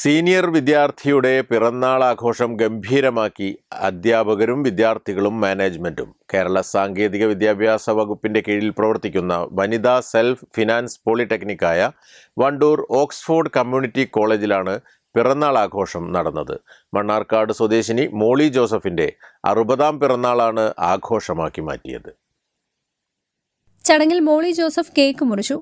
Senior വിദ്യാർത്ഥിയുടെ പിറന്നാൾ ആഘോഷം ഗംഭീരമാക്കി അധ്യാപകരും വിദ്യാർത്ഥികളും മാനേജ്മെന്റും കേരള സാങ്കേതിക വിദ്യാഭ്യാസ വകുപ്പിന്റെ കീഴിൽ പ്രവർത്തിക്കുന്ന വനിതാ സെൽഫ് ഫിനാൻസ് പോളിടെക്നിക്കായ വണ്ടൂർ ഓക്സ്ഫോർഡ് കമ്മ്യൂണിറ്റി കോളേജിലാണ് പിറന്നാൾ ആഘോഷം നടന്നത്. മണ്ണാർക്കാട് സ്വദേശിനി മോളി ജോസഫിന്റെ അറുപതാം പിറന്നാളാണ് ആഘോഷമാക്കി മാറ്റിയത്. ചടങ്ങിൽ മോളി ജോസഫ് കേക്ക് മുറിച്ചു.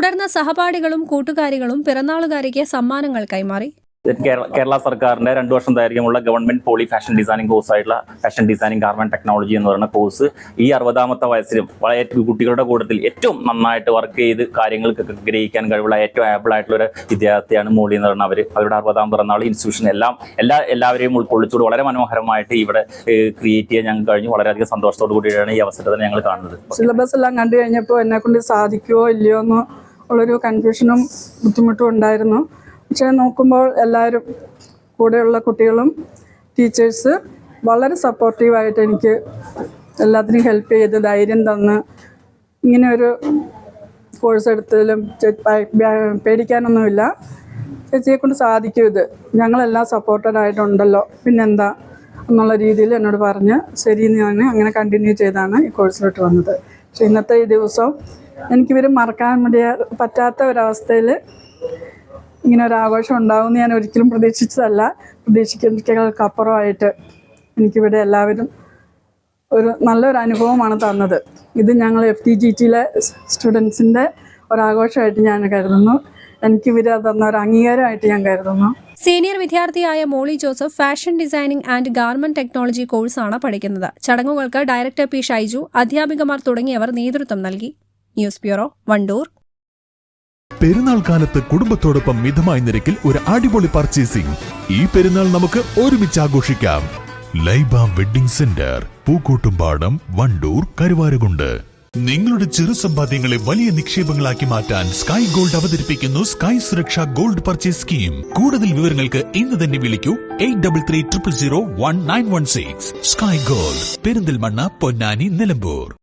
തുടർന്ന് സഹപാഠികളും കൂട്ടുകാരികളും പിറന്നാളുകാരിക്ക് സമ്മാനങ്ങൾ കൈമാറി. കേരള കേരള സർക്കാരിന്റെ രണ്ടു വർഷം ദൈർഘ്യമുള്ള government poly fashion designing course ആയിട്ടുള്ള ഫാഷൻ ഡിസൈനിങ് ഗാർമെന്റ് ടെക്നോളജി എന്ന് പറയുന്ന കോഴ്സ് ഈ അറുപതാമത്തെ വയസ്സിലും വളരെ കുട്ടികളുടെ കൂട്ടത്തിൽ ഏറ്റവും നന്നായിട്ട് വർക്ക് ചെയ്ത് കാര്യങ്ങൾക്കൊക്കെ ഗ്രഹിക്കാൻ കഴിവുള്ള ഏറ്റവും ആബിൾ ആയിട്ടുള്ള ഒരു വിദ്യാർത്ഥിയാണ് മോളി എന്ന് പറഞ്ഞ അവർ അവരുടെ അറുപതാം പിറന്നാൾ ഇൻസ്റ്റിറ്റ്യൂഷൻ എല്ലാം എല്ലാ എല്ലാവരെയും ഉൾക്കൊള്ളിച്ചുകൊണ്ട് വളരെ മനോഹരമായിട്ട് ഇവിടെ ക്രിയേറ്റ് ചെയ്യാൻ ഞങ്ങൾക്ക് കഴിഞ്ഞു. വളരെയധികം സന്തോഷത്തോടു കൂടിയാണ് ഈ അവസരത്തിൽ ഞങ്ങൾ കാണുന്നത്. സിലബസ് എല്ലാം കണ്ടു കഴിഞ്ഞപ്പോൾ എന്നെ കൊണ്ട് സാധിക്കുമോ ഇല്ലയോ എന്ന് ഉള്ളൊരു കൺഫ്യൂഷനും ബുദ്ധിമുട്ടും ഉണ്ടായിരുന്നു. പക്ഷേ നോക്കുമ്പോൾ എല്ലാവരും കൂടെയുള്ള കുട്ടികളും ടീച്ചേഴ്സ് വളരെ സപ്പോർട്ടീവായിട്ട് എനിക്ക് എല്ലാത്തിനും ഹെൽപ്പ് ചെയ്ത് ധൈര്യം തന്ന് ഇങ്ങനെ ഒരു കോഴ്സ് എടുത്തതിലും പേടിക്കാനൊന്നുമില്ല. ചേച്ചിയെ കൊണ്ട് സാധിക്കും ഇത്. ഞങ്ങളെല്ലാം സപ്പോർട്ടഡ് ആയിട്ടുണ്ടല്ലോ. പിന്നെന്താ എന്നുള്ള രീതിയിൽ എന്നോട് പറഞ്ഞ് ശരി ഞാൻ അങ്ങനെ കണ്ടിന്യൂ ചെയ്താണ് ഈ കോഴ്സിലോട്ട് വന്നത്. പക്ഷെ ഇന്നത്തെ ഈ ദിവസം എനിക്കിവർ മറക്കാൻ വേണ്ടിയ പറ്റാത്ത ഒരവസ്ഥയിൽ ഇങ്ങനെ ഒരു ആഘോഷം ഉണ്ടാവുമെന്ന് ഞാൻ ഒരിക്കലും പ്രതീക്ഷിച്ചതല്ല. പ്രതീക്ഷിക്കുന്നതിനേക്കാളപ്പുറമായിട്ട് എനിക്കിവിടെ എല്ലാവരും ഒരു നല്ലൊരു അനുഭവമാണ് തന്നത്. ഇത് ഞങ്ങൾ എഫ് ടി ജി ടിയിലെ സ്റ്റുഡൻസിന്റെ ഒരാഘോഷമായിട്ട് ഞാൻ കരുതുന്നു. എനിക്കിവർ തന്ന ഒരു അംഗീകാരമായിട്ട് ഞാൻ കരുതുന്നു. സീനിയർ വിദ്യാർത്ഥിയായ Molly Joseph fashion designing and garment technology കോഴ്സാണ് പഠിക്കുന്നത്. ചടങ്ങുകൾക്ക് ഡയറക്ടർ പി ഷൈജു അധ്യാപികമാർ തുടങ്ങിയവർ നേതൃത്വം നൽകി. News bureau Wandoor. പെരുന്നാൾ കാലത്ത് കുടുംബത്തോടൊപ്പം മിതമായ നിരക്കിൽ ഒരു അടിപൊളി പർച്ചേസിംഗ്. ഈ പെരുന്നാൾ നമുക്ക് ഒരുമിച്ച് ആഘോഷിക്കാം. Laiba Wedding Centre Pookkottumpadam Wandoor Karuvarakundu. നിങ്ങളുടെ ചെറു സമ്പാദ്യങ്ങളെ വലിയ നിക്ഷേപങ്ങളാക്കി മാറ്റാൻ സ്കൈ ഗോൾഡ് അവതരിപ്പിക്കുന്നു Sky Suraksha gold purchase scheme. കൂടുതൽ വിവരങ്ങൾക്ക് ഇന്ന് തന്നെ വിളിക്കൂ eight double three triple zero one nine one six. Sky Gold Perinthalmanna Ponnani Nilambur.